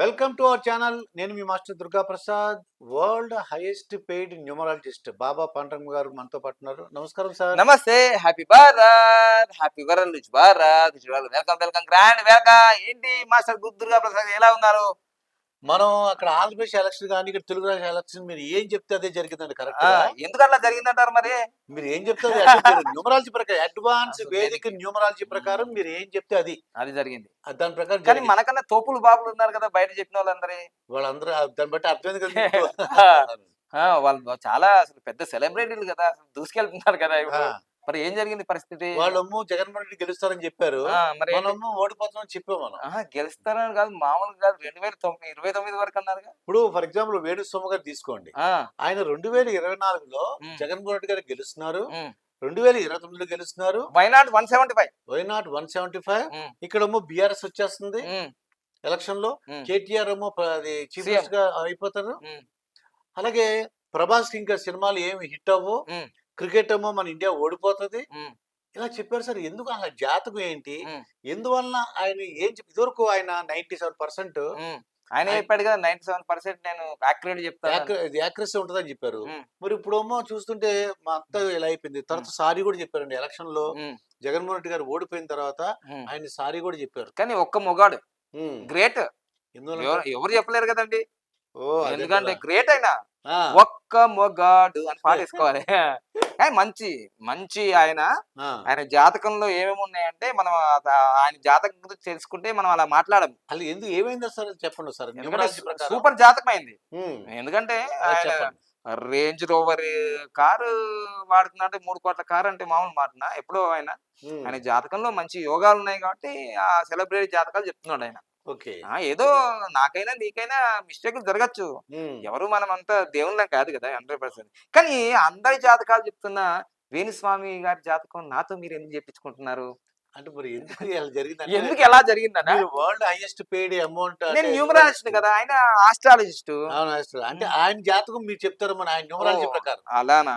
Welcome to our channel. నేను మీ master Durga Prasad world highest paid numerologist Baba Pandranga గారు మనతో పట్టున్నారు నమస్కారం సార్. నమస్తే హ్యాపీ భారత్ హ్యాపీ వరల్డ్ రుచి Bharat welcome welcome grand welcome. ఏంటి మాస్టర్ దుర్గా ప్రసాద్ ఎలా ఉన్నారు? మనం అక్కడ ఆంధ్రప్రదేశ్ ఎలక్షన్ కానీ ఇక్కడ తెలుగు రాష్ట్ర ఎలక్షన్ మీరు ఏం చెప్తే అదే జరిగిందండి కరెక్ట్ ఎందుకు అట్లా జరిగిందంటారు మరి? మీరు ఏం చెప్తే న్యూమరాలజీ ప్రకారం అడ్వాన్స్ వేదిక న్యూమరాలజీ ప్రకారం మీరు ఏం చెప్తే అది. అది జరిగింది. దాని ప్రకారం కానీ. మనకన్నా తోపులు బాబులు ఉన్నారు కదా బయట చెప్పిన వాళ్ళందరి. వాళ్ళందరూ దాన్ని బట్టి అర్థమైంది కదా వాళ్ళు చాలా అసలు పెద్ద సెలబ్రిటీలు కదా దూసుకెళ్తున్నారు కదా ఇప్పుడు. మరి ఏం జరిగింది పరిస్థితి? వాళ్ళమ్మ జగన్మోహన్ రెడ్డి గెలుస్తారని చెప్పారు. మరి ఓడిపోతామని చెప్పాం మనం. గెలుస్తారని కాదు మామూలు కాదు. రెండు వేల తొమ్మిది ఇరవై తొమ్మిది వరకు అన్నారు ఇప్పుడు ఫర్ ఎగ్జాంపుల్ వేణు సోమ గారు తీసుకోండి. ఆయన రెండు వేల ఇరవై నాలుగులో. జగన్మోహన్ రెడ్డి గారు గెలుస్తున్నారు. రెండు వేల ఇరవై తొమ్మిదిలో గెలుస్తున్నారు. Why not one seventy five why not one seventy five um. ఇక్కడేమో బీఆర్ఎస్ వచ్చేస్తుంది. ఎలక్షన్లో కేటీఆర్ ఏమో చీఫ్గా అయిపోతారు. అలాగే ప్రభాస్కి ఇంకా సినిమాలు ఏమి హిట్ అవ్వు. క్రికెట్ ఏమో మన ఇండియా ఓడిపోతుంది. ఇలా చెప్పారు సార్. ఎందుకు అలా జాతకం ఏంటి. ఎందువల్ల ఆయన ఏం చెప్పి ఇదివరకు ఆయన నైన్టీ సెవెన్ పర్సెంట్ ఆయన ఆయన- చెప్పాడు కదా నైన్టీ సెవెన్ పర్సెంట్ నేను యాక్యురేట్ చెప్తాను యాక్రెస్ ఉంటుందని చెప్పారు. మరి ఇప్పుడేమో చూస్తుంటే మా అత్త ఇలా అయిపోయింది. తర్వాత సారీ కూడా చెప్పారండి. ఎలక్షన్లో జగన్మోహన్ రెడ్డి గారు ఓడిపోయిన తర్వాత. ఆయన సారీ కూడా చెప్పారు. కానీ ఒక్క మొగాడు. గ్రేట్. ఎవరు చెప్పలేరు కదండి. ఎందుకంటే. గ్రేట్ అయినా ఒక్క మొగాడు అని పాటేసుకోవాలి ఏ, మంచి మంచి ఆయన. ఆయన జాతకంలో ఏమేమి ఉన్నాయంటే మనం ఆయన జాతకం గురించి తెలుసుకుంటే మనం అలా మాట్లాడము అసలు ఎందుకు ఏమైంది సార్ చెప్పండి సార్. సూపర్ జాతకం అయింది. ఎందుకంటే అదే. రేంజ్ రోవర్ కారు వాడుతున్నాడు మూడు కోట్ల కారు అంటే మామూలు మాటనా ఎప్పుడో ఆయన. ఆయన జాతకంలో మంచి యోగాలు ఉన్నాయి కాబట్టి ఆ సెలబ్రిటీ జాతకాలు చెప్తున్నాడు ఆయన ఏదో నాకైనా నీకైనా మిస్టేక్లు జరగచ్చు. ఎవరు మనం అంతా దేవుళ్ళం కాదు కదా! Hundred percent. కానీ అందరి జాతకాలు చెప్తున్న వేణుస్వామి గారి జాతకం నాతో మీరు ఎందుకు చెప్పించుకుంటున్నారు? అంటే మరి ఎందుకు ఇలా జరిగింది ఎందుకు ఎలా జరిగిందన్న? వరల్డ్ హైయెస్ట్ పెయిడ్ అమౌంట్ నేను న్యూమరాలజిస్ట్ కదా ఆయన ఆస్ట్రాలజిస్ట్. అంటే ఆయన జాతకం మీరు చెప్తారు మన ఆయన న్యూమరాలజీ. ప్రకారం. అలానా?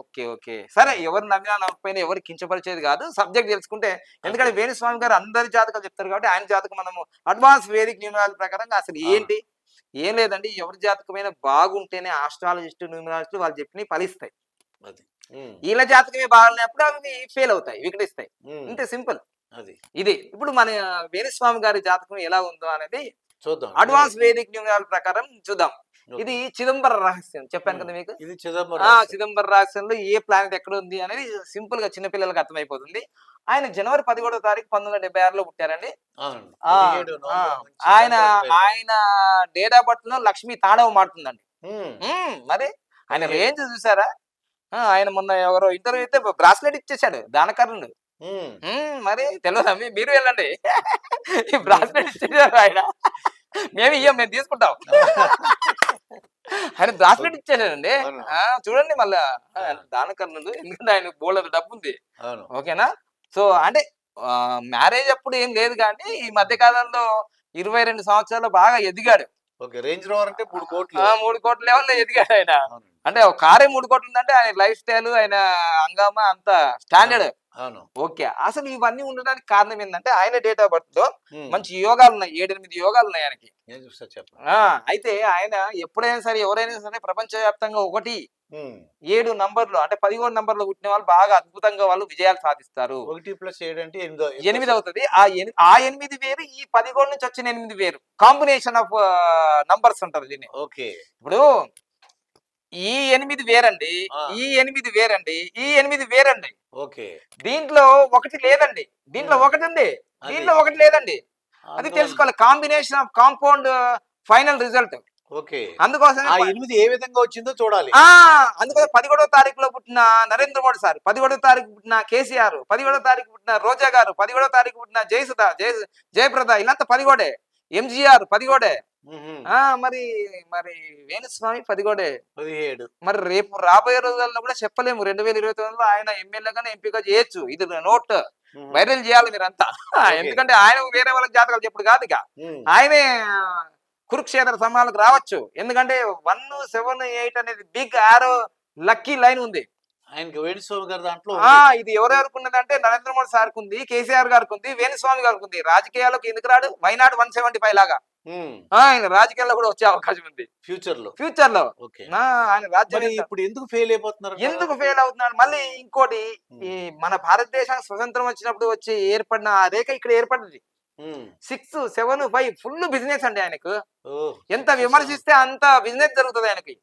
Okay okay. సరే ఎవరు నమ్మినా నమ్మకపోయినా ఎవరు కించపరిచేది కాదు సబ్జెక్ట్ తెలుసుకుంటే. ఎందుకంటే వేణుస్వామి గారు అందరి జాతకాలు చెప్తారు కాబట్టి ఆయన జాతకం మనము అడ్వాన్స్ వేదిక న్యూమరాలజీ ప్రకారంగా అసలు ఏంటి? ఏం లేదండి ఎవరి జాతకమైన బాగుంటేనే ఆస్ట్రాలజిస్ట్ న్యూమరాలజిస్ట్ వాళ్ళు చెప్పినవి ఫలిస్తాయి. అది. వీళ్ళ జాతకమే బాగాలేనప్పుడు అవి ఫెయిల్ అవుతాయి వికటిస్తాయి. ఇంతే సింపుల్. అది. ఇది. ఇప్పుడు మన వేణుస్వామి గారి జాతకం ఎలా ఉందో అనేది చూద్దాం. అడ్వాన్స్ వేదిక న్యూమరాలజీ ప్రకారం చూద్దాం. ఇది చిదంబర రహస్యం. చెప్పాను కదా మీకు? ఇది చిదంబరం. చిదంబర రహస్యంలో ఏ ప్లానెట్ ఎక్కడ ఉంది అనేది సింపుల్గా చిన్నపిల్లలకు అర్థమైపోతుంది. ఆయన జనవరి పదిహేడో తారీఖు పంతొమ్మిది వందల డెబ్బై ఆరులో పుట్టారండి. ఆయన ఆయన డేట్ ఆఫ్ బర్త్లో లక్ష్మి తాండవం. ఉమ్, మరి? ఆయన. రేంజ్ చూసారా? ఆయన మొన్న ఎవరో ఇంటర్వ్యూ అయితే బ్రాస్లెట్ ఇచ్చేసాడు దానకర్ణుడు మరి తెలియదా మీరు వెళ్ళండి. ఈ బ్రాస్లెట్ ఇచ్చేసారు ఆయన. మేము ఇయ్యం మేము తీసుకుంటాం. ఆయన బ్రాస్లెట్ ఇచ్చేసాడండి చూడండి మళ్ళా. దానకర్ణుడు ఎందుకంటే ఆయన బోల్డ్ డబ్బు ఉంది ఓకేనా? సో అంటే మ్యారేజ్ అప్పుడు ఏం లేదు కానీ ఈ మధ్య కాలంలో ఇరవై రెండు సంవత్సరాలు బాగా ఎదిగాడు. ఓకే రేంజ్ రోవర్ అంటే మూడు కోట్లు. మూడు కోట్ల లెవెల్లో ఎదిగాడు ఆయన. అంటే ఒక కారే మూడు కోట్లు ఉందంటే ఆయన లైఫ్ స్టైల్ ఆయన హంగామా అంత స్టాండర్డ్. అవును. ఓకే. అసలు ఇవన్నీ ఉండడానికి కారణం ఏంటంటే ఆయన డేట్ ఆఫ్ బర్త్లో. మంచి యోగాలు ఉన్నాయి. ఏడెనిమిది యోగాలు ఉన్నాయి ఆయనకి. అయితే ఆయన ఎప్పుడైనా సరే ఎవరైనా సరే ప్రపంచవ్యాప్తంగా ఒకటి. ఏడు నంబర్లు అంటే పదిహేడు నంబర్లు పుట్టిన వాళ్ళు బాగా అద్భుతంగా వాళ్ళు విజయాలు సాధిస్తారు. ఒకటి ప్లస్ ఏడు అంటే ఎనిమిదో ఎనిమిది అవుతుంది. ఆ ఆ ఎనిమిది వేరు ఈ పదిహేడు నుంచి వచ్చిన ఎనిమిది వేరు కాంబినేషన్ ఆఫ్ నంబర్స్ అంటారు దీన్ని. ఓకే. ఇప్పుడు ఈ ఎనిమిది వేరండి. ఈ ఎనిమిది వేరండి. ఈ ఎనిమిది వేరండి. ఓకే. దీంట్లో ఒకటి లేదండి. దీంట్లో. ఒకటి ఉంది. దీంట్లో ఒకటి లేదండి. అది తెలుసుకోవాలి. Combination of compound final result. Okay. ప- ఎనిమిది ఏ విధంగా వచ్చిందో చూడాలి. అందుకోసం పదిహేడో తారీఖులో పుట్టిన నరేంద్ర మోడీ సార్ పదిహేడో తారీఖు పుట్టిన కేసీఆర్ పదిహేడో తారీఖు పుట్టిన రోజా గారు పదిహేడో తారీఖు పుట్టిన జయసుధ జయ జయప్రద ఇలాంతా పదిగోడే ఎంజీఆర్ పదిగోడే. ఆ! మరి మరి వేణుస్వామి పదిగోడే. పదిహేడు. మరి రేపు రాబోయే రోజుల్లో కూడా చెప్పలేము. రెండు వేల ఇరవై తొమ్మిదిలో ఆయన ఎమ్మెల్యేగానే ఎంపిక చేయొచ్చు. ఇది నోట్. వైరల్ చేయాలి మీరంతా. ఎందుకంటే ఆయన వేరే వాళ్ళకి జాతకాలు చెప్పుడు కాదు ఇక. ఆయనే కురుక్షేత్ర సమయాలకు రావచ్చు. ఎందుకంటే వన్ సెవెన్ ఎయిట్ అనేది బిగ్ ఆరో లక్కీ లైన్ ఉంది. ఆయనకి వేణుస్వామి గారి దాంట్లో ఇది ఎవరెవరికి ఉన్నదంటే నరేంద్ర మోడీ సార్కి ఉంది కేసీఆర్ గారికి ఉంది వేణుస్వామి గారికి ఉంది రాజకీయాలకు ఎందుకు రాడు? వైనాడు వన్ సెవెంటీ ఫైవ్ లాగా. ఆయన రాజకీయాల్లో కూడా వచ్చే అవకాశం ఉంది. ఫ్యూచర్లో ఫ్యూచర్లో ఆయన రాజ్యం ఇప్పుడు ఎందుకు ఫెయిల్ అయిపోతున్నారు ఎందుకు ఫెయిల్ అవుతున్నాడు మళ్ళీ ఇంకోటి ఈ మన భారతదేశానికి స్వతంత్రం వచ్చినప్పుడు వచ్చి ఏర్పడిన ఆ రేఖ ఇక్కడ ఏర్పడింది. Six seven five full business అండి ఆయనకు. ఎంత విమర్శిస్తే అంత బిజినెస్ జరుగుతుంది ఆయనకి.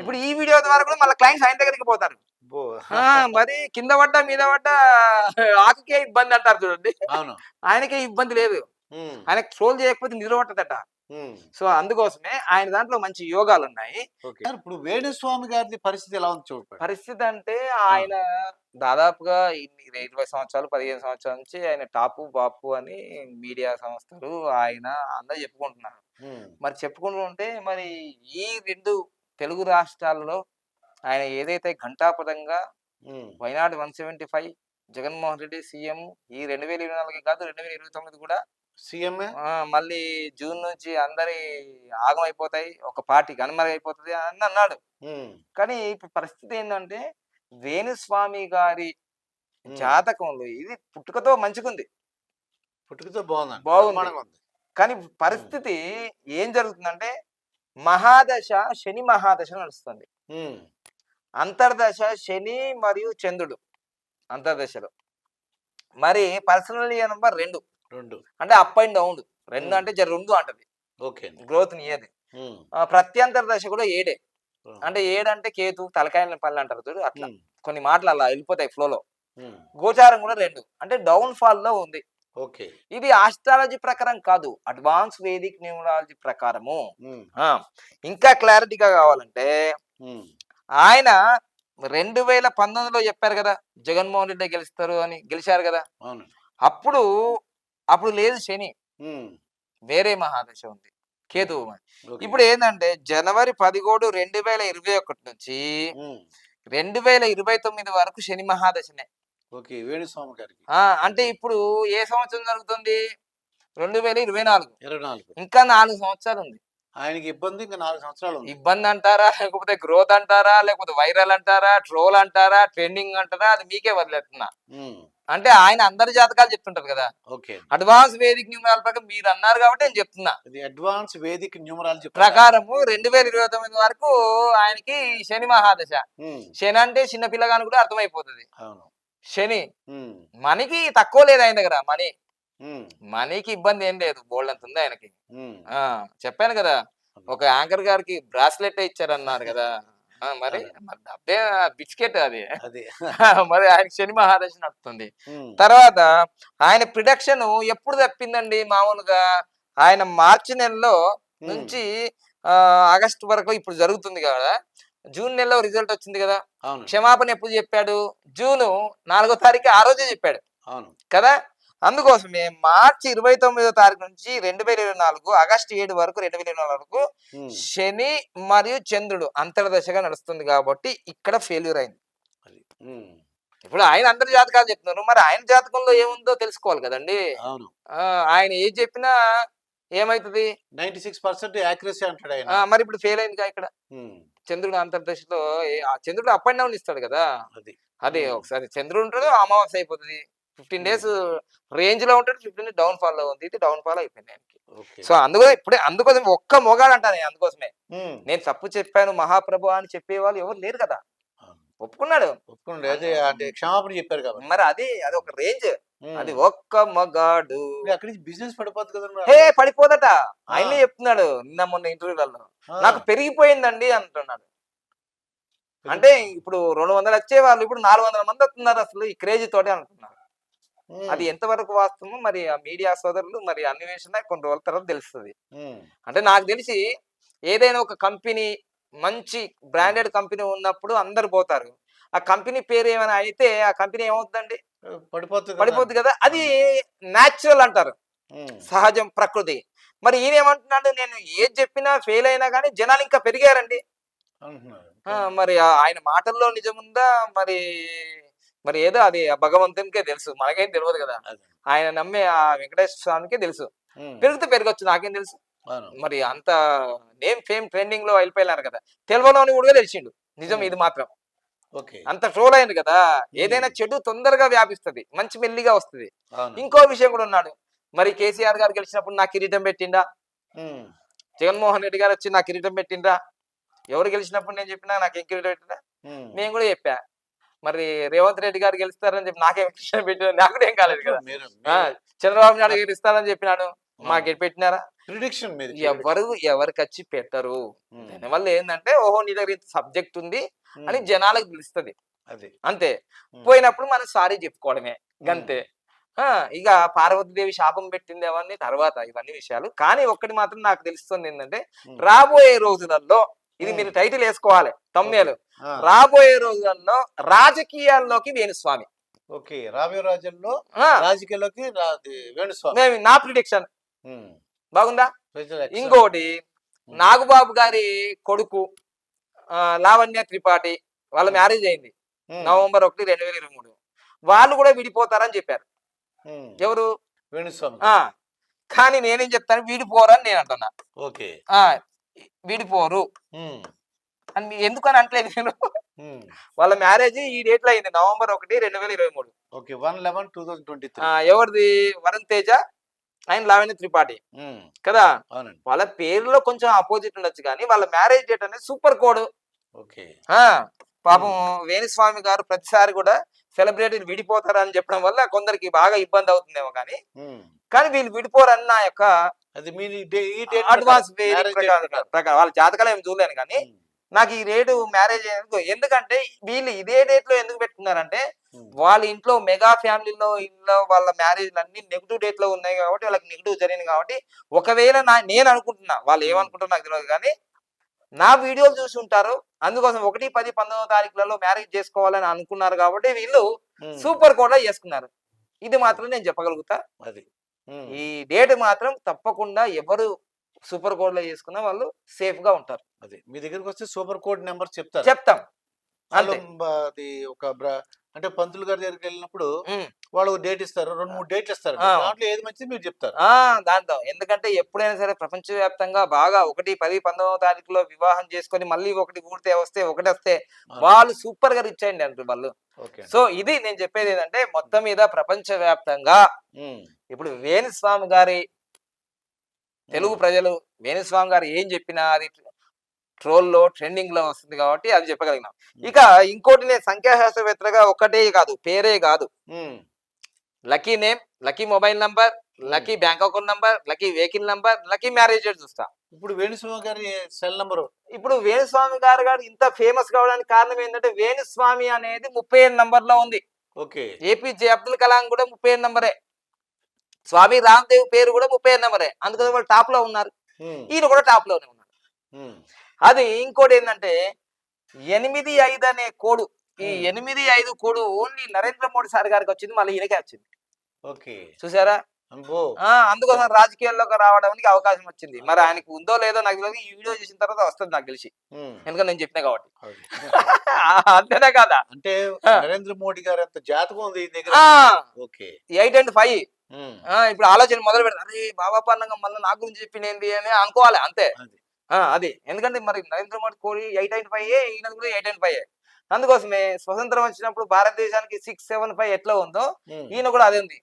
ఇప్పుడు ఈ వీడియో ద్వారా కూడా మళ్ళీ క్లయింట్స్ ఆయన దగ్గరికి పోతారు. మరి కింద పడ్డ మీద పడ్డ ఆకుకే ఇబ్బంది అంటారు చూడండి. అవును. ఆయనకే ఇబ్బంది లేదు. ఆయన ట్రోల్ చేయకపోతే నిద్ర పట్టదట. సో అందుకోసమే ఆయన దాంట్లో మంచి యోగాలు ఉన్నాయి ఇప్పుడు వేణుస్వామి గారి పరిస్థితి ఎలా ఉంది చూడండి. పరిస్థితి అంటే ఆయన దాదాపుగా ఇన్ని ఇరవై సంవత్సరాలు పదిహేను సంవత్సరాల నుంచి ఆయన టాపు బాపు అని మీడియా సంస్థలు ఆయన అందరూ చెప్పుకుంటున్నారు. మరి చెప్పుకుంటుంటే మరి ఈ రెండు తెలుగు రాష్ట్రాలలో ఆయన ఏదైతే ఘంటాపదంగా. Why not one seventy five Jaganmohan Reddy CM ఈ రెండు వేల ఇరవై నాలుగు కాదు రెండు వేల ఇరవై తొమ్మిది కూడా సీఎంఏ మళ్ళీ జూన్ నుంచి అందరి ఆగం అయిపోతాయి ఒక పార్టీ కనుమరుగైపోతుంది అని అన్నాడు. కానీ ఇప్పుడు పరిస్థితి ఏంటంటే వేణుస్వామి గారి. జాతకంలో ఇది పుట్టుకతో మంచిగుంది పుట్టుకతో బాగుంది బాగుంది. కానీ పరిస్థితి ఏం జరుగుతుందంటే మహాదశ శని మహాదశ నడుస్తుంది. అంతర్దశ శని మరియు చంద్రుడు అంతర్దశలో మరి పర్సనల్ నెంబర్ రెండు రెండు. అంటే అప్ అండ్ డౌన్ రెండు. అంటే జర రెండు అంటది. Okay growth నియది. ప్రత్యంతర దశ కూడా ఏడే. అంటే ఏడంటే కేతు తలకాయల పళ్ళు అంటారు చూడు అట్లా. కొన్ని మాటలు అలా వెళ్ళిపోతాయి ఫ్లోలో. గోచారం కూడా రెండు. అంటే డౌన్ ఫాల్లో ఉంది. ఓకే. ఇది ఆస్ట్రాలజీ ప్రకారం కాదు. అడ్వాన్స్ వేదిక్ న్యూమరాలజీ ప్రకారము. ఇంకా క్లారిటీగా కావాలంటే. ఆయన రెండు వేల పంతొమ్మిదిలో చెప్పారు కదా జగన్మోహన్ రెడ్డి గెలుస్తారు అని గెలిచారు కదా. అవును అప్పుడు అప్పుడు లేదు శని. వేరే మహాదశ ఉంది. కేతువు. ఇప్పుడు ఏంటంటే జనవరి పదిహేడు రెండు వేల ఇరవై ఒకటి నుంచి. రెండు వేల ఇరవై తొమ్మిది వరకు శని మహాదశనే. ఓకే. వేణుస్వామి గారికి. అంటే ఇప్పుడు ఏ సంవత్సరం జరుగుతుంది? రెండు వేల ఇరవై నాలుగు. ఇరవై నాలుగు. ఇంకా నాలుగు సంవత్సరాలు ఉంది. ఆయనకి ఇబ్బంది ఇంకా నాలుగు సంవత్సరాలు ఇబ్బంది అంటారా? లేకపోతే గ్రోత్ అంటారా? లేకపోతే వైరల్ అంటారా? ట్రోల్ అంటారా? ట్రెండింగ్ అంటారా? అది మీకే వదిలేస్తున్నా. అంటే ఆయన అందరి జాతకాలు చెప్తుంటారు కదా. ఓకే. అడ్వాన్స్ వేదిక న్యూమరాల ప్రకారం మీరు అన్నారు కాబట్టి నేను చెప్తున్నా. ఇది అడ్వాన్స్ వేదిక్ న్యూమరాలజీ ప్రకారము రెండు వేల ఇరవై తొమ్మిది వరకు ఆయనకి శని మహాదశ. శని అంటే చిన్న పిల్లగాని కూడా అర్థమైపోతుంది. శని. మనకి తక్కువ లేదు ఆయన దగ్గర మనీ. మనీకి ఇబ్బంది ఏం లేదు బోల్డ్ అంత ఉంది ఆయనకి. ఆ చెప్పాను కదా. ఒక యాంకర్ గారికి బ్రాస్లెట్ ఇచ్చారన్నారు కదా. మరి అదే. బిస్కెట్ అది. మరి ఆయన శని మహాదశ నడుస్తుంది ఉమ్. తర్వాత ఆయన ప్రిడక్షన్ ఎప్పుడు తప్పిందండి మామూలుగా? ఆయన మార్చి నెలలో. నుంచి ఆగస్టు వరకు ఇప్పుడు జరుగుతుంది కదా? జూన్ నెలలో రిజల్ట్ వచ్చింది కదా? క్షమాపణ ఎప్పుడు చెప్పాడు? జూను నాలుగో తారీఖు ఆ రోజే చెప్పాడు. కదా? అందుకోసమే మార్చి ఇరవై తొమ్మిదో తారీఖు నుంచి రెండు వేల ఇరవై నాలుగు ఆగస్టు ఏడు వరకు రెండు వేల ఇరవై నాలుగు. శని మరియు చంద్రుడు అంతర్దశగా నడుస్తుంది కాబట్టి ఇక్కడ ఫెయిల్యూర్ అయింది. ఇప్పుడు ఆయన అందరి జాతకాలు చెప్తున్నారు. మరి ఆయన జాతకంలో ఏముందో తెలుసుకోవాలి కదండి. ఆయన ఏది చెప్పినా ఏమైతుంది? నైన్టీ సిక్స్ పర్సెంట్ యాక్యురసీ అంటాడు ఆయన. ఆ, మరి ఇప్పుడు ఫెయిల్ అయింది ఇక్కడ. చంద్రుడు అంతర్దశలో చంద్రుడు అప్ అండ్ డౌన్ ఇస్తాడు కదా. అది అదే. ఒకసారి చంద్రుడు ఉంటాడు అమావాస్య అయిపోతుంది. ఫిఫ్టీన్ డేస్ రేంజ్లో ఉంటాడు ఫిఫ్టీన్ డౌన్ ఫాల్లో ఉంది. ఇది డౌన్ ఫాల్ అయిపోయింది ఆయనకి. సో అందుకోసం ఇప్పుడే అందుకోసం ఒక్క మొగాడు అంటాను నేను అందుకోసమే. నేను తప్పు చెప్పాను మహాప్రభు అని చెప్పేవాళ్ళు ఎవరు లేరు కదా. ఒప్పుకున్నాడు. ఒప్పుకోండి అదే అంటే క్షమాపణ చెప్పారు కాబట్టి. మరి అది అది ఒక రేంజ్. అది ఒక్క మగాడు. అక్కడి నుంచి బిజినెస్ పడిపోతుంది కదా. హే పడిపోదట. ఆయనే చెప్తున్నాడు నిన్న మొన్న ఇంటర్వ్యూలలో. నాకు పెరిగిపోయిందండి అంటున్నాడు. అంటే ఇప్పుడు రెండు వందలు వచ్చే వాళ్ళు ఇప్పుడు నాలుగు వందల మంది వస్తున్నారు అసలు ఈ క్రేజ్ తోటే అంటున్నారు. అది ఎంతవరకు వాస్తవమో మరి ఆ మీడియా సోదరులు మరి అన్వేషణ కొన్ని రోజుల తర్వాత తెలుస్తుంది. అంటే నాకు తెలిసి ఏదైనా ఒక కంపెనీ మంచి బ్రాండెడ్ కంపెనీ ఉన్నప్పుడు అందరు పోతారు. ఆ కంపెనీ పేరు ఏమైనా అయితే ఆ కంపెనీ ఏమవుతుందండి? పడిపోతుంది కదా. పడిపోద్ది కదా. అది న్యాచురల్ అంటారు. సహజం ప్రకృతి. మరి ఈయన ఏమంటున్నాడు నేను ఏది చెప్పినా ఫెయిల్ అయినా కానీ జనాలు ఇంకా పెరిగారండి. మరి ఆయన మాటల్లో నిజముందా? మరి మరి ఏదో అది భగవంతునికే తెలుసు. మనకేం తెలియదు కదా. ఆయన నమ్మే ఆ వెంకటేశ్వర స్వామికే తెలుసు. పెరిగితే పెరగచ్చు నాకేం తెలుసు. మరి అంత నేమ్ ఫేమ్ ట్రెండింగ్లో వెళ్ళిపోయినారు కదా. తెలియలోని కూడా తెలిసిండు. నిజం ఇది మాత్రం. అంత ట్రోల్ అయింది కదా. ఏదైనా చెడు తొందరగా వ్యాపిస్తది మంచి మెల్లిగా వస్తది. ఇంకో విషయం కూడా ఉన్నాడు. మరి కేసీఆర్ గారు గెలిచినప్పుడు నాకు కిరీటం పెట్టిండా? జగన్మోహన్ రెడ్డి గారు వచ్చి నాకు కిరీటం పెట్టిండ్రా? ఎవరు గెలిచినప్పుడు నేను చెప్పినా నాకు ఏం కిరీటం ఉమ్. నేను కూడా చెప్పా. మరి రేవంత్ రెడ్డి గారు గెలుస్తారని చెప్పి నాకేం కిరీటం పెట్టినా నాకు ఏం కాలేదు కదా. చంద్రబాబు నాయుడు గారు ఇస్తారని చెప్పినాను మాకు పెట్టినారా? ప్రిడిక్షన్ ఎవరు ఎవరికి వచ్చి పెట్టరు. దానివల్ల ఏంటంటే ఓహో నీ దగ్గర సబ్జెక్ట్ ఉంది అని జనాలకు తెలుస్తుంది. అది. అంతే. పోయినప్పుడు మనం సారీ చెప్పుకోవడమే. గంతే. ఆ, ఇక పార్వతీదేవి శాపం పెట్టింది అవన్నీ తర్వాత ఇవన్నీ విషయాలు. కానీ ఒక్కటి మాత్రం నాకు తెలుస్తుంది ఏంటంటే రాబోయే రోజులలో ఇది. మీరు టైటిల్ వేసుకోవాలి తమ్మేలు రాబోయే రోజులలో రాజకీయాల్లోకి వేణుస్వామి. ఓకే రాబోయే రాజ్యంలో ఆ, రాజకీయాల్లోకి వేణుస్వామి. నా ప్రిడిక్షన్ బాగుందా. ఇంకోటి నాగబాబు గారి కొడుకు లావణ్య త్రిపాఠి వాళ్ళ మ్యారేజ్ అయింది. నవంబర్ ఒకటి రెండు వేల ఇరవై మూడు. వాళ్ళు కూడా విడిపోతారని చెప్పారు. ఎవరు? వేణుస్వామి. కానీ నేనేం చెప్తాను? విడిపోరని నేను అంటున్నా. ఓకే. విడిపోరు. అని మీ- ఎందుకని అంటలేదు నేను వాళ్ళ మ్యారేజ్ ఈ డేట్లో అయింది నవంబర్ ఒకటి రెండు వేల ఇరవై మూడు. Okay one eleven two thousand twenty ఎవరిది? వరుణ్ తేజ ఆయన లావణ్య త్రిపాఠి. కదా? వాళ్ళ పేరులో కొంచెం ఆపోజిట్ ఉండొచ్చు కానీ వాళ్ళ మ్యారేజ్ డేట్ అనేది సూపర్ కోడ్. ఓకే. ఆ పాపం వేణుస్వామి గారు ప్రతిసారి కూడా సెలబ్రిటీ విడిపోతారని చెప్పడం వల్ల కొందరికి బాగా ఇబ్బంది అవుతుందేమో కానీ. కానీ వీళ్ళు విడిపోరని నా యొక్క అది మీ అడ్వాన్స్ వాళ్ళ జాతకాలు ఏం చూడలేను కానీ నాకు ఈ రేటు మ్యారేజ్ ఎందుకంటే వీళ్ళు ఇదే డేట్లో ఎందుకు పెట్టుకున్నారంటే వాళ్ళ ఇంట్లో మెగా ఫ్యామిలీలో ఇంట్లో వాళ్ళ మ్యారేజ్ అన్ని నెగిటివ్ డేట్లో ఉన్నాయి కాబట్టి వాళ్ళకి నెగిటివ్ జరిగింది కాబట్టి ఒకవేళ నా నేను అనుకుంటున్నా వాళ్ళు ఏమనుకుంటారో నాకు తెలియదు కానీ నా వీడియోలు చూసి ఉంటారు. అందుకోసం ఒకటి పది పంతొమ్మిదో తారీఖులలో మ్యారేజ్ చేసుకోవాలని అనుకున్నారు కాబట్టి వీళ్ళు సూపర్ కోడ్ చేసుకున్నారు. ఇది మాత్రం నేను చెప్పగలుగుతా. అది. ఈ డేట్ మాత్రం తప్పకుండా ఎవరు సూపర్ కోడ్లో చేసుకున్నా వాళ్ళు సేఫ్గా ఉంటారు. అది. మీ దగ్గరికి వస్తే సూపర్ కోడ్ నెంబర్ చెప్తారు? చెప్తాం. ఒక అంటే పంతులు గారి దగ్గరికి వెళ్ళినప్పుడు. వాళ్ళు డేట్ ఇస్తారు. రెండు మూడు డేట్లు ఇస్తారు. దాంట్లో ఏది మంచిది మీరు చెప్తారు. దాంతో ఎందుకంటే ఎప్పుడైనా సరే ప్రపంచవ్యాప్తంగా బాగా ఒకటి పది పంతొమ్మిదో తారీఖులో వివాహం చేసుకొని మళ్ళీ ఒకటి కూడితే వస్తే ఒకటి వస్తే వాళ్ళు సూపర్గా రిచ్ అయ్యండి అంటారు వాళ్ళు. ఓకే సో ఇది నేను చెప్పేది ఏంటంటే మొత్తం మీద ప్రపంచవ్యాప్తంగా ఇప్పుడు వేణుస్వామి గారి తెలుగు ప్రజలు వేణుస్వామి గారు ఏం చెప్పినా అది ట్రోల్లో ట్రెండింగ్లో వస్తుంది కాబట్టి అది చెప్పగలిగినాం. ఇక ఇంకోటి నేను సంఖ్యాశాస్త్రవేత్తగా ఒక్కటే కాదు పేరే కాదు. Lucky name lucky mobile number lucky bank account number lucky vehicle number lucky marriage చూస్తా. ఇప్పుడు వేణుస్వామి గారి సెల్ నంబర్. ఇప్పుడు వేణుస్వామి గారు గారు ఇంత ఫేమస్ కావడానికి కారణం ఏంటంటే వేణుస్వామి అనేది ముప్పై ఏడు నంబర్లో ఉంది. ఓకే. ఏపీజే అబ్దుల్ కలాం కూడా ముప్పై ఏడు నంబరే. స్వామి రామ్దేవ్ పేరు కూడా ముప్పై ఏడు నంబరే. అందుకని వాళ్ళు టాప్లో ఉన్నారు ఈయన కూడా టాప్లోనే ఉన్నారు అది ఇంకోటి ఏంటంటే ఎనిమిది ఐదు అనే కోడు ఈ. ఎనిమిది ఐదు code only Narendra Modi sir గారికి వచ్చింది మళ్ళీ ఈయనకే వచ్చింది. ఓకే. చూసారా? అందుకోసం రాజకీయాల్లోకి రావడానికి అవకాశం వచ్చింది. మరి ఆయనకు ఉందో లేదో నాకు తెలియదు ఈ వీడియో చూసిన తర్వాత వస్తుంది నాకు తెలిసి. ఎందుకంటే నేను చెప్పిన కాబట్టి. అంతేనే కదా? అంటే. నరేంద్ర మోడీ గారు అంత జాతకం ఉంది ఓకే. Eight and five. ఇప్పుడు ఆలోచన మొదలు పెడతారు అరే బాబా పన్నంగా మళ్ళీ నా గురించి చెప్పింది అని అనుకోవాలి అంతే. అది ఆ, అది. ఎందుకంటే మరి నరేంద్ర మోడీ కోడి ఎయిట్ అండ్ ఫైవ్ ఈయన కూడా ఎయిట్ అండ్ ఫైవ్ అందుకోసమే స్వతంత్రం వచ్చినప్పుడు భారతదేశానికి సిక్స్ సెవెన్ ఫైవ్ ఎట్లా ఉందో ఈయన కూడా అదే ఉంది.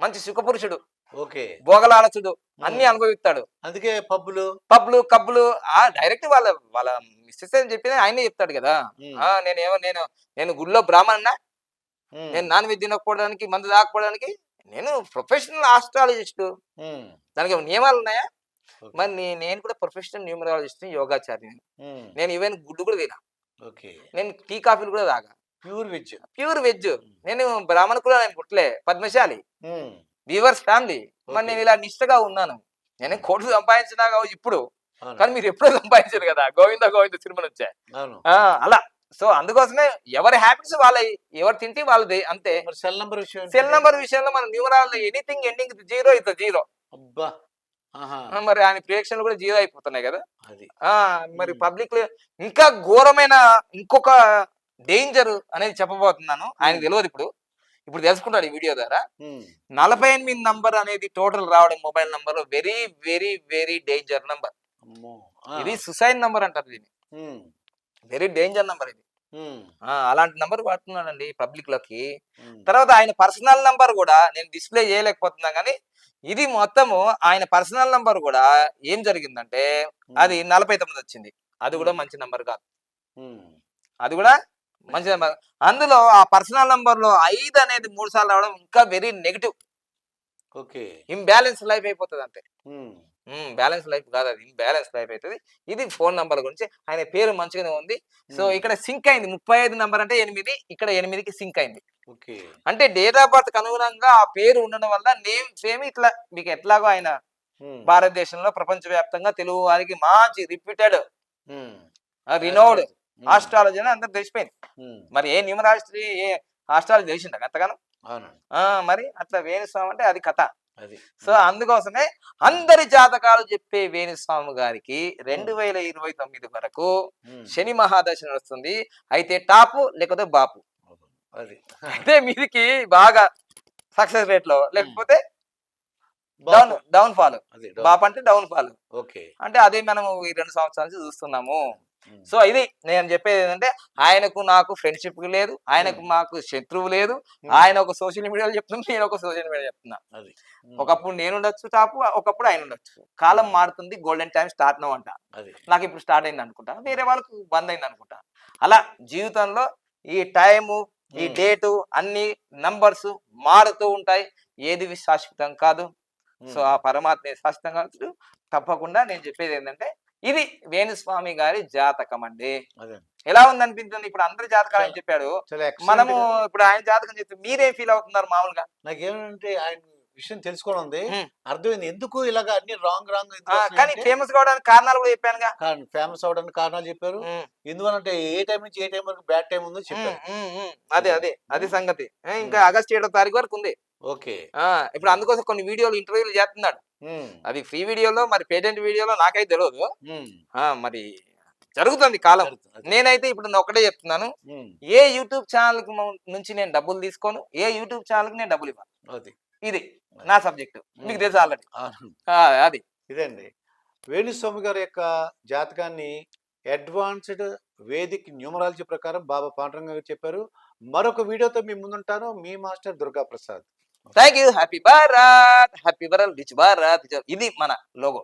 మంచి సుఖపురుషుడు. ఓకే. భోగలాలచుడు అన్ని అనుభవిస్తాడు. అందుకే పబ్బులు? పబ్లు కబ్బులు ఆ డైరెక్ట్ వాళ్ళ వాళ్ళ మిస్సెస్ అని చెప్పి ఆయనే చెప్తాడు కదా. ఆ నేనేమో నేను నేను గుడిలో బ్రాహ్మణ నేను నాన్ వెజ్ తినకపోవడానికి మందు తాకపోవడానికి నేను ప్రొఫెషనల్ ఆస్ట్రాలజిస్ట్. దానికి ఏమైనా నియమాలు ఉన్నాయా. మరి నేను కూడా ప్రొఫెషనల్ న్యూమరాలజిస్ట్ యోగాచార్య నేను ఈవెన్ గుడ్డు కూడా తినా నేను టీ కాఫీలు కూడా తాగా. Pure veg. Pure veg. నేను బ్రాహ్మణ కూడా నేను పుట్టలే పద్మశాలి. Weavers family. మరి. నేను ఇలా నిష్టగా ఉన్నాను. నేను కోట్లు సంపాదించినా ఇప్పుడు. కానీ మీరు ఎప్పుడూ సంపాదించారు కదా గోవింద గోవింద తిరుమల వచ్చా అలా. సో అందుకోసమే ఎవరి హ్యాబిట్స్ వాళ్ళవి ఎవరు తింటే వాళ్ళది అంతే. సెల్ నంబర్ విషయం? సెల్ నంబర్ విషయంలో మన న్యూమరాల్ ఎనీథింగ్ ఎండింగ్ జీరో ఇత జీరో. అబ్బా! మరి ఆయన ప్రియేక్షన్లు కూడా జీరో అయిపోతున్నాయి కదా. మరి. పబ్లిక్ ఇంకా ఘోరమైన ఇంకొక డేంజర్ అనేది చెప్పబోతున్నాను. ఆయన. తెలియదు ఇప్పుడు. ఇప్పుడు తెలుసుకుంటాడు ఈ వీడియో ద్వారా. నలభై ఎనిమిది నంబర్ అనేది టోటల్ రావడం mobile number very very very danger number. ఇది సుసైడ్ నంబర్ అంటారు దీన్ని. వెరీ డేంజర్ నంబర్ ఇది. అలాంటి నంబర్ వాడుతున్నాడండి పబ్లిక్లోకి తర్వాత ఆయన పర్సనల్ నంబర్ కూడా నేను డిస్ప్లే చేయలేకపోతున్నా కానీ ఇది మొత్తము ఆయన పర్సనల్ నంబర్ కూడా ఏం జరిగిందంటే అది నలభై తొమ్మిది వచ్చింది. అది కూడా మంచి నంబర్ కాదు. అది కూడా మంచి నెంబర్. అందులో ఆ పర్సనల్ నంబర్లో ఐదు అనేది మూడు సార్లు రావడం ఇంకా very negative. Okay. Imbalance life అయిపోతుంది అంతే బ్యాలెన్స్ లైఫ్ కాదు అది. ఇంబ్యాలెన్స్ లైఫ్ అవుతుంది ఇది ఫోన్ నంబర్ గురించి. ఆయన పేరు మంచిగానే ఉంది. సో ఇక్కడ సింక్ అయింది. ముప్పై ఐదు నంబర్ అంటే ఎనిమిది. ఇక్కడ ఎనిమిదికి సింక్ అయింది. అంటే డేట్ ఆఫ్ బర్త్ అనుగుణంగా ఆ పేరు ఉండడం వల్ల నేమ్ సేమ్ ఇట్లా మీకు ఎట్లాగో ఆయన భారతదేశంలో ప్రపంచవ్యాప్తంగా తెలుగు వారికి మంచి రిపీటెడ్ ఉమ్, రినోడ్ ఆస్ట్రాలజీ అని అందరు తెలిసిపోయింది. మరి ఏ న్యూమరాస్ట్రీ ఏ ఆస్ట్రాలజీ తెలిసిండ అంతగానో మరి అట్లా వేణుస్వామి అంటే అది కథ. అది. సో అందుకోసమే అందరి జాతకాలు చెప్పే వేణుస్వామి గారికి రెండు వేల ఇరవై తొమ్మిది వరకు శని మహాదశ నడుస్తుంది అయితే టాపు లేకపోతే బాపు. అది. అయితే మీదికి బాగా సక్సెస్ రేట్లో లేకపోతే డౌన్. డౌన్ ఫాల్ బాప్ అంటే డౌన్ ఫాల్ ఓకే. అంటే అదే మనం ఈ రెండు సంవత్సరాల నుంచి చూస్తున్నాము. సో ఇది నేను చెప్పేది ఏంటంటే ఆయనకు నాకు ఫ్రెండ్షిప్ లేదు ఆయనకు మాకు శత్రువు లేదు ఆయన ఒక సోషల్ మీడియాలో చెప్తున్నా నేను ఒక సోషల్ మీడియా చెప్తున్నా. ఒకప్పుడు నేను ఉండొచ్చు టాపు ఒకప్పుడు ఆయన ఉండొచ్చు. కాలం మారుతుంది గోల్డెన్ టైం స్టార్ట్ నో అంట. అది. నాకు ఇప్పుడు స్టార్ట్ అయింది అనుకుంటా వేరే వాళ్ళకు బంద్ అయింది అనుకుంటా. అలా జీవితంలో ఈ టైము ఈ డేటు అన్ని నంబర్స్ మారుతూ ఉంటాయి. ఏది శాశ్వతం కాదు. సో ఆ పరమాత్మ శాశ్వతం కాదు. తప్పకుండా నేను చెప్పేది ఏంటంటే ఇది వేణుస్వామి గారి జాతకం అండి ఎలా ఉంది అనిపించింది ఇప్పుడు అందరి జాతకాలు అని చెప్పాడు. మనము ఇప్పుడు ఆయన జాతకం చెప్తే మీరేం ఫీల్ అవుతున్నారు మామూలుగా? నాకేమంటే ఆయన విషయం తెలుసుకోవడం ఉంది. అర్థమైంది. ఎందుకు ఇలాగ అన్ని రాంగ్ రాంగ్ కానీ ఫేమస్ కావడానికి కారణాలు కూడా చెప్పానుగా. ఫేమస్ అవడానికి కారణాలు చెప్పారు. ఎందువలంటే ఏ టైం నుంచి ఏ టైం వరకు బ్యాడ్ టైం ఉందో చెప్పారు. అదే అదే. అది. సంగతి. ఇంకా. ఆగస్ట్ ఏడో తారీఖు వరకు ఉంది. ఓకే. ఇప్పుడు అందుకోసం కొన్ని వీడియోలు ఇంటర్వ్యూలు చేస్తున్నాడు. అది ఫ్రీ వీడియోలో మరి పేటెంట్ వీడియోలో నాకైతే తెలియదు మరి జరుగుతుంది కాలం. నేనైతే ఇప్పుడు ఒకటే చెప్తున్నాను. ఏ యూట్యూబ్ ఛానల్ నుంచి నేను డబ్బులు తీసుకోను ఏ యూట్యూబ్ ఛానల్కి నేను డబ్బులు ఇవ్వను. ఇది నా సబ్జెక్ట్. మీకు తెలుసు ఆల్రెడీ. అది. ఇదండి. వేణుస్వామి గారి యొక్క జాతకాన్ని అడ్వాన్స్డ్ వేదిక్ న్యూమరాలజీ ప్రకారం బాబా పాండురంగ గారు చెప్పారు. మరొక వీడియోతో మీ ముందుంటాను. మీ master Durga Prasad thank you happy Bharat happy Bharat rich Bharat ఇది మన లోగో